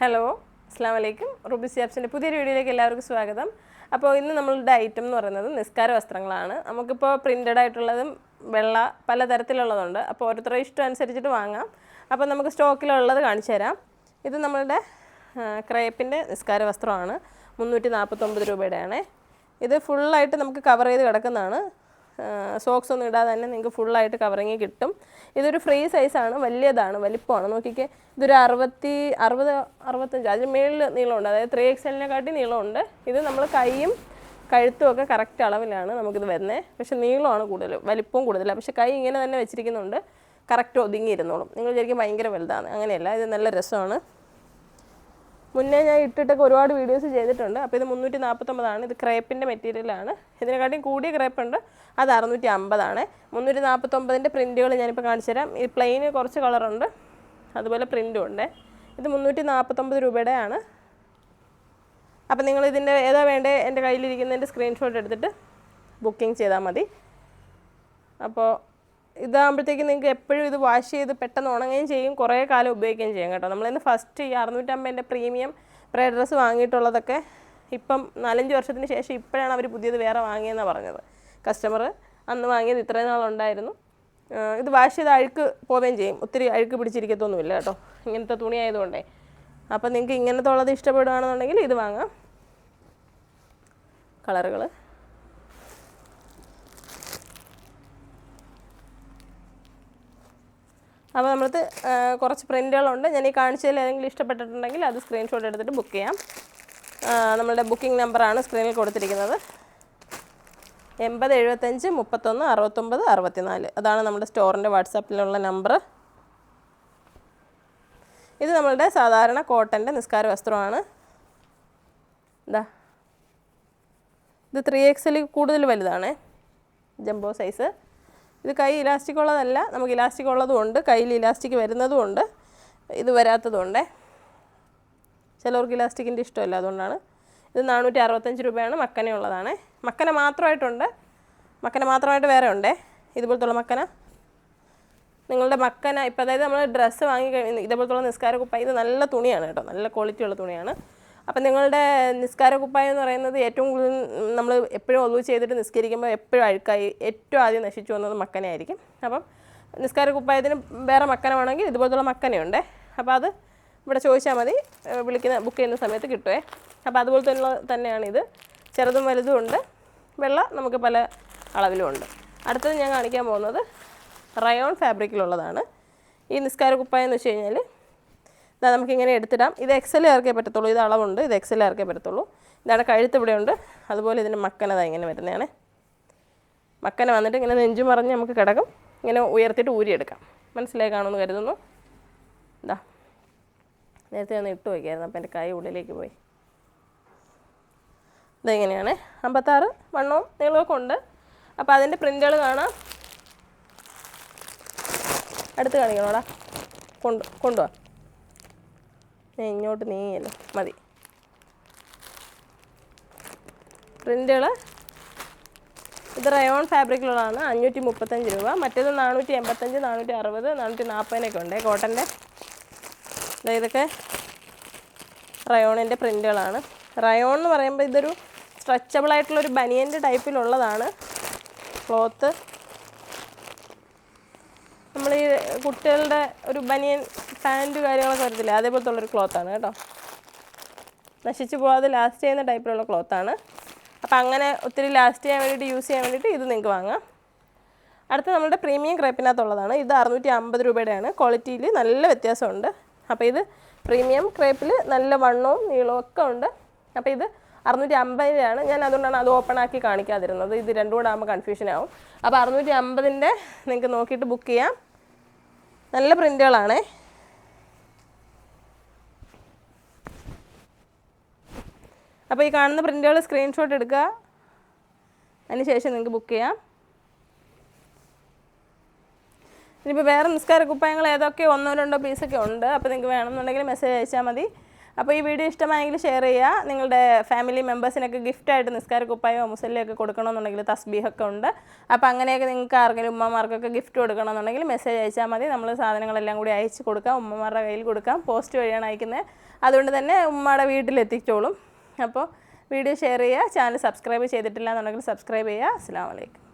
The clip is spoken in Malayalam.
ഹലോ അസ്സാം വലൈക്കും റുബി സിയാബ്സിന്റെ പുതിയൊരു വീഡിയോയിലേക്ക് എല്ലാവർക്കും സ്വാഗതം. അപ്പോൾ ഇന്ന് നമ്മളുടെ ഐറ്റം എന്ന് പറയുന്നത് നിസ്കാര വസ്ത്രങ്ങളാണ്. നമുക്കിപ്പോൾ പ്രിന്റഡ് ആയിട്ടുള്ളതും വെള്ള പല തരത്തിലുള്ളതുണ്ട് അപ്പോൾ ഓരോരുത്തരുടെ ഇഷ്ടം അനുസരിച്ചിട്ട് വാങ്ങാം. അപ്പോൾ നമുക്ക് സ്റ്റോക്കിലുള്ളത് കാണിച്ചു തരാം. ഇത് നമ്മളുടെ ക്രേപ്പിന്റെ നിസ്കാര വസ്ത്രമാണ്. മുന്നൂറ്റി നാൽപ്പത്തൊമ്പത് രൂപയുടെയാണ്. ഇത് ഫുള്ളായിട്ട് നമുക്ക് കവർ ചെയ്ത് കിടക്കുന്നതാണ്. സോക്സ് ഒന്നും ഇടാതെ തന്നെ നിങ്ങൾക്ക് ഫുള്ളായിട്ട് കവറിങ് കിട്ടും. ഇതൊരു ഫ്രീ സൈസാണ് വലിയതാണ് വലിപ്പമാണ്. നോക്കിക്കേ ഇതൊരു അറുപത്തി അറുപത് അറുപത്തഞ്ച് അതിന് മേളിൽ നീളമുണ്ട്. അതായത് ത്രീ എക്സലിനെക്കാട്ടി നീളമുണ്ട്. ഇത് നമ്മൾ കൈയും കഴുത്തും ഒക്കെ കറക്റ്റ് അളവിലാണ് നമുക്കിത് വരുന്നത് പക്ഷെ നീളമാണ് കൂടുതൽ വലിപ്പവും കൂടുതലാണ് പക്ഷെ കൈ ഇങ്ങനെ തന്നെ വെച്ചിരിക്കുന്നുണ്ട്. കറക്റ്റ് ഒതുങ്ങിയിരുന്നോളും. നിങ്ങൾ വിചാരിക്കും ഭയങ്കര വലുതാണ്. അങ്ങനെയല്ല ഇത് നല്ല രസമാണ്. മുന്നേ ഞാൻ ഇട്ടിട്ടൊക്കെ ഒരുപാട് വീഡിയോസ് ചെയ്തിട്ടുണ്ട്. അപ്പോൾ ഇത് മുന്നൂറ്റി നാൽപ്പത്തൊമ്പതാണ് ഇത് ക്രേപ്പിന്റെ മെറ്റീരിയലാണ് ഇതിനെക്കാട്ടിയും കൂടിയ ക്രേപ്പ് ഉണ്ട്. അത് അറുന്നൂറ്റി അമ്പതാണ് മുന്നൂറ്റി നാൽപ്പത്തൊമ്പതിന്റെ പ്രിന്റുകൾ ഞാനിപ്പോൾ കാണിച്ചു തരാം. ഈ പ്ലെയിന് കുറച്ച് കളറുണ്ട് അതുപോലെ പ്രിന്റും ഉണ്ട്. ഇത് മുന്നൂറ്റി നാൽപ്പത്തൊമ്പത് രൂപയുടെ ആണ് അപ്പോൾ നിങ്ങൾ ഇതിന്റെ ഏതാ വേണ്ടേ? എന്റെ കയ്യിലിരിക്കുന്നതിന്റെ സ്ക്രീൻഷോട്ട് എടുത്തിട്ട് ബുക്കിംഗ് ചെയ്താൽ മതി. അപ്പോൾ ഇതാകുമ്പോഴത്തേക്ക് നിങ്ങൾക്ക് എപ്പോഴും ഇത് വാഷ് ചെയ്ത് പെട്ടെന്ന് ഉണങ്ങുകയും ചെയ്യും. കുറേ കാലം ഉപയോഗിക്കുകയും ചെയ്യും കേട്ടോ. നമ്മളിന്ന് ഫസ്റ്റ് ഈ അറുന്നൂറ്റമ്പതിന്റെ പ്രീമിയം പ്രേ ഡ്രസ്സ് വാങ്ങിയിട്ടുള്ളതൊക്കെ ഇപ്പം നാലഞ്ച് വർഷത്തിന് ശേഷം ഇപ്പോഴാണ് അവർ പുതിയത് വേറെ വാങ്ങിയെന്നാണ് പറഞ്ഞത്. കസ്റ്റമർ അന്ന് വാങ്ങിയത് ഇത്രയും നാളുണ്ടായിരുന്നു. ഇത് വാഷ് ചെയ്ത് അഴുക്ക് പോവുകയും ചെയ്യും. ഒത്തിരി അഴുക്ക് പിടിച്ചിരിക്കത്തൊന്നുമില്ല കേട്ടോ. ഇങ്ങനത്തെ തുണി ആയതുകൊണ്ടേ. അപ്പം നിങ്ങൾക്ക് ഇങ്ങനത്തെ ഉള്ളത് ഇഷ്ടപ്പെടുകയാണെന്നുണ്ടെങ്കിൽ ഇത് വാങ്ങാം. കളറുകൾ അപ്പോൾ നമ്മളത് കുറച്ച് പ്രിന്റുകളുണ്ട് ഞാൻ ഈ കാണിച്ചതിൽ ഏതെങ്കിലും ഇഷ്ടപ്പെട്ടിട്ടുണ്ടെങ്കിൽ അത് സ്ക്രീൻഷോട്ട് എടുത്തിട്ട് ബുക്ക് ചെയ്യാം. നമ്മളുടെ ബുക്കിംഗ് നമ്പറാണ് സ്ക്രീനിൽ കൊടുത്തിരിക്കുന്നത്. എൺപത് എഴുപത്തഞ്ച് മുപ്പത്തൊന്ന് അറുപത്തൊമ്പത് അറുപത്തിനാല്. അതാണ് നമ്മുടെ സ്റ്റോറിന്റെ വാട്സാപ്പിലുള്ള നമ്പർ ഇത് നമ്മളുടെ സാധാരണ കോട്ടന്റെ നിസ്കാര വസ്ത്രമാണ്. ഇതാ ഇത് ത്രീ എക്സിൽ കൂടുതൽ വലുതാണ്. ജംബോ സൈസ് ഇത് കൈ ഇലാസ്റ്റിക് ഉള്ളതല്ല നമുക്ക് ഇലാസ്റ്റിക് ഉള്ളതും ഉണ്ട് കയ്യിൽ ഇലാസ്റ്റിക് വരുന്നതും ഉണ്ട് ഇത് വരാത്തതും ഉണ്ട്. ചിലവർക്ക് ഇലാസ്റ്റിക്കിന്റെ ഇഷ്ടമല്ല അതുകൊണ്ടാണ്. ഇത് നാനൂറ്റി അറുപത്തഞ്ച് രൂപയാണ് മക്കന ഉള്ളതാണ്. മക്കന മാത്രമായിട്ടുണ്ട് മക്കന മാത്രമായിട്ട് വേറെ ഉണ്ടേ ഇതുപോലത്തുള്ള മക്കന? നിങ്ങളുടെ മക്കന ഇപ്പോൾ അതായത് നമ്മൾ ഡ്രസ്സ് വാങ്ങി ഇതേപോലത്തുള്ള നിസ്കാര കുപ്പ ഇത് നല്ല തുണിയാണ് കേട്ടോ നല്ല ക്വാളിറ്റി ഉള്ള തുണിയാണ്. അപ്പം നിങ്ങളുടെ നിസ്കാര കുപ്പായം എന്ന് പറയുന്നത് ഏറ്റവും കൂടുതൽ നമ്മൾ എപ്പോഴും ഒളിവ് ചെയ്തിട്ട് നിസ്കരിക്കുമ്പോൾ എപ്പോഴും അഴുക്കായി ഏറ്റവും ആദ്യം നശിച്ചു വന്നത് മക്കനയായിരിക്കും അപ്പം നിസ്കാര കുപ്പായത്തിന് വേറെ മക്കനമാണെങ്കിൽ ഇതുപോലത്തുള്ള മക്കനയുണ്ട്. അപ്പോൾ അത് ഇവിടെ ചോദിച്ചാൽ മതി. വിളിക്കുന്ന ബുക്ക് ചെയ്യുന്ന സമയത്ത് കിട്ടുമേ അപ്പോൾ അതുപോലെ തന്നെ തന്നെയാണ് ഇത് ചെറുതും വലുതും ഉണ്ട്. വെള്ള നമുക്ക് പല അളവിലും ഉണ്ട്. അടുത്തത് ഞാൻ കാണിക്കാൻ പോകുന്നത് റയോൺ ഫാബ്രിക്കിലുള്ളതാണ്. ഈ നിസ്കാര കുപ്പായം എന്ന് വെച്ച് കഴിഞ്ഞാൽ ഇതാ നമുക്കിങ്ങനെ എടുത്തിടാം. ഇത് എക്സൽ ഇറക്കേ പറ്റത്തുള്ളൂ? ഇത് അളവുണ്ട്. ഇത് എക്സൽ ഇറക്കേ പറ്റത്തുള്ളൂ? ഇതാണ് കഴുത്ത് ഇവിടെ ഉണ്ട്. അതുപോലെ ഇതിന്റെ മക്കനതാ ഇങ്ങനെ വരുന്നതാണ്. മക്കന വന്നിട്ട് ഇങ്ങനെ നെഞ്ചു മറിഞ്ഞ് നമുക്ക് കിടക്കും. ഇങ്ങനെ ഉയർത്തിയിട്ട് ഊരിയെടുക്കാം മനസ്സിലായി കാണുമെന്ന് കരുതുന്നു. ഇതാ നേരത്തെ ഒന്ന് ഇട്ട് വയ്ക്കായിരുന്നു. അപ്പം എന്റെ കൈ ഉള്ളിലേക്ക് പോയി. ഇതെങ്ങനെയാണ് അമ്പത്താറ് വണ്ണവും നീളമൊക്കെ ഉണ്ട്. അപ്പോൾ അതിന്റെ പ്രിന്റുകൾ കാണാം. അടുത്ത് കാണിക്കണോടാ കൊണ്ട് കൊണ്ടുവാ. ഞാൻ ഇങ്ങോട്ട് നീങ്ങിയല്ലോ. മതി. പ്രിന്റുകൾ ഇത് റയോൺ ഫാബ്രിക്കിലുള്ളതാണ്. അഞ്ഞൂറ്റി മുപ്പത്തഞ്ച് രൂപ. മറ്റേത് നാനൂറ്റി എൺപത്തഞ്ച് നാനൂറ്റി അറുപത് നാനൂറ്റി നാൽപ്പതിനൊക്കെ ഉണ്ട് കോട്ടന്റെ ഇതൊക്കെ റയോണിന്റെ പ്രിന്റുകളാണ് റയോൺ എന്ന് പറയുമ്പോൾ ഇതൊരു ഒരു ബനിയന്റെ ടൈപ്പിലുള്ളതാണ്. ക്ലോത്ത്. നമ്മൾ ഈ കുട്ടികളുടെ ഒരു ബനിയൻ പാന്റ് കാര്യങ്ങളൊക്കെ വരത്തില്ല. ഉള്ളൊരു ക്ലോത്താണ് കേട്ടോ. നശിച്ചു പോകാതെ ലാസ്റ്റ് ചെയ്യുന്ന ടൈപ്പിലുള്ള ക്ലോത്താണ്. അപ്പോൾ അങ്ങനെ ഒത്തിരി ലാസ്റ്റ് ചെയ്യാൻ വേണ്ടിയിട്ട് യൂസ് ചെയ്യാൻ വേണ്ടിയിട്ട് ഇത് നിങ്ങൾക്ക് വാങ്ങാം. അടുത്ത നമ്മുടെ പ്രീമിയം ക്രേപ്പിനകത്തുള്ളതാണ് ഇത് അറുന്നൂറ്റി അമ്പത് രൂപയുടെയാണ്. ക്വാളിറ്റിയിൽ നല്ല വ്യത്യാസമുണ്ട്. അപ്പോൾ ഇത് പ്രീമിയം ക്രേപ്പിൽ നല്ല വണ്ണവും നീളവും ഒക്കെ ഉണ്ട്. അപ്പോൾ ഇത് അറുന്നൂറ്റി അമ്പതിന്റെയാണ് ഞാൻ അതുകൊണ്ടാണ് അത് ഓപ്പൺ ആക്കി കാണിക്കാതിരുന്നത്. ഇത് രണ്ടും കൂടെ ആകുമ്പോൾ കൺഫ്യൂഷൻ ആവും. അപ്പോൾ അറുന്നൂറ്റി അമ്പതിന്റെ നിങ്ങൾക്ക് നോക്കിയിട്ട് ബുക്ക് ചെയ്യാം. നല്ല പ്രിന്റുകളാണേ അപ്പോൾ ഈ കാണുന്ന പ്രിന്റുകൾ സ്ക്രീൻഷോട്ട് എടുക്കുക. അതിനുശേഷം നിങ്ങൾക്ക് ബുക്ക് ചെയ്യാം. ഇനിയിപ്പോൾ വേറെ നിസ്കാര കുപ്പായങ്ങൾ ഏതൊക്കെ ഒന്നോ രണ്ടോ പീസൊക്കെ ഉണ്ട്. അപ്പോൾ നിങ്ങൾക്ക് വേണമെന്നുണ്ടെങ്കിൽ മെസ്സേജ് അയച്ചാൽ മതി. അപ്പോൾ ഈ വീഡിയോ ഇഷ്ടമായെങ്കിൽ ഷെയർ ചെയ്യുക. നിങ്ങളുടെ ഫാമിലി മെമ്പേഴ്സിനൊക്കെ ഗിഫ്റ്റായിട്ട് നിസ്കാര കുപ്പായോ മുസല്ലയൊക്കെ കൊടുക്കണമെന്നുണ്ടെങ്കിൽ തസ്ബീഹൊക്കെ ഉണ്ട്. അപ്പോൾ അങ്ങനെയൊക്കെ നിങ്ങൾക്ക് ആർക്കെങ്കിലും ഉമ്മമാർക്കൊക്കെ ഗിഫ്റ്റ് കൊടുക്കണമെന്നുണ്ടെങ്കിൽ മെസ്സേജ് അയച്ചാൽ മതി. നമ്മൾ സാധനങ്ങളെല്ലാം കൂടി അയച്ച് കൊടുക്കാം. ഉമ്മമാരുടെ കയ്യിൽ കൊടുക്കാം. പോസ്റ്റ് വഴിയാണ് അയക്കുന്നത് അതുകൊണ്ട് തന്നെ ഉമ്മയുടെ വീട്ടിലെത്തിച്ചോളും അപ്പോൾ വീഡിയോ ഷെയർ ചെയ്യുക ചാനൽ സബ്സ്ക്രൈബ് ചെയ്തിട്ടില്ല എന്നുണ്ടെങ്കിൽ സബ്സ്ക്രൈബ് ചെയ്യുക. അസ്സാം വലൈക്കും